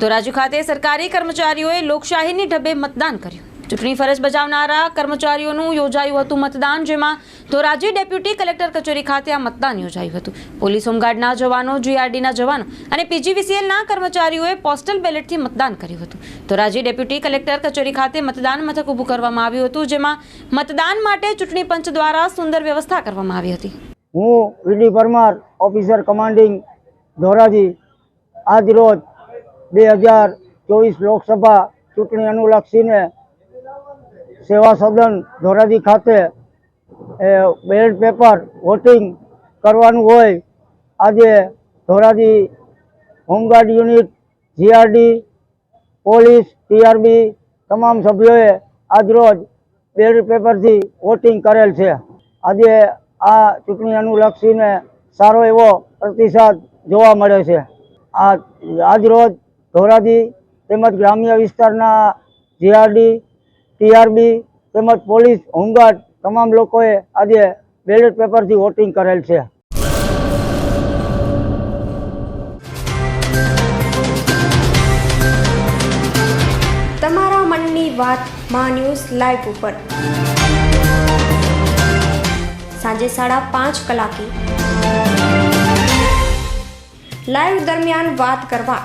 તો રાજુ ખાતે સરકારી કર્મચારીઓએ લોકશાહીની ઢબે મતદાન કર્યું. ચૂંટણી ફરજ બજાવનારા કર્મચારીઓનું યોજાયું હતું મતદાન, જેમાં ધોરાજી ડેપ્યુટી કલેક્ટર કચેરી ખાતે આ મતદાન યોજાયું હતું. પોલીસ હોમગાર્ડના જવાનો, જીઆરડીના જવાનો અને પીજીવીસીએલના કર્મચારીઓએ પોસ્ટલ બેલેટથી મતદાન કર્યું હતું. ધોરાજી ડેપ્યુટી કલેક્ટર કચેરી ખાતે મતદાન મથક ઊભું કરવામાં આવ્યું હતું, જેમાં મતદાન માટે ચૂંટણી પંચ દ્વારા સુંદર વ્યવસ્થા કરવામાં આવી હતી. હું V D Parmar, officer commanding Dhoraji. આજ રોજ બે હજાર ચોવીસ લોકસભા ચૂંટણી અનુલક્ષીને સેવા સદન ધોરાજી ખાતે બેલેટ પેપર વોટિંગ કરવાનું હોય. આજે Dhoraji home guard unit, GRD, police, TRB તમામ સભ્યોએ આજરોજ બેલેટ પેપરથી વોટિંગ કરેલ છે. આજે આ ચૂંટણી અનુલક્ષીને સારો એવો પ્રતિસાદ જોવા મળે છે. આ આજરોજ ધોરાજી તેમજ ગ્રામ્ય વિસ્તારના જીઆરડી ટીઆરબી તેમજ પોલીસ હોમગાર્ડ તમામ લોકોએ આજે બેલેટ પેપરથી વોટિંગ કરેલ છે. તમારા મનની વાત મા ન્યૂઝ લાઈવ ઉપર. સાંજે સાડા પાંચ કલાકે. લાઈવ દરમિયાન વાત કરવા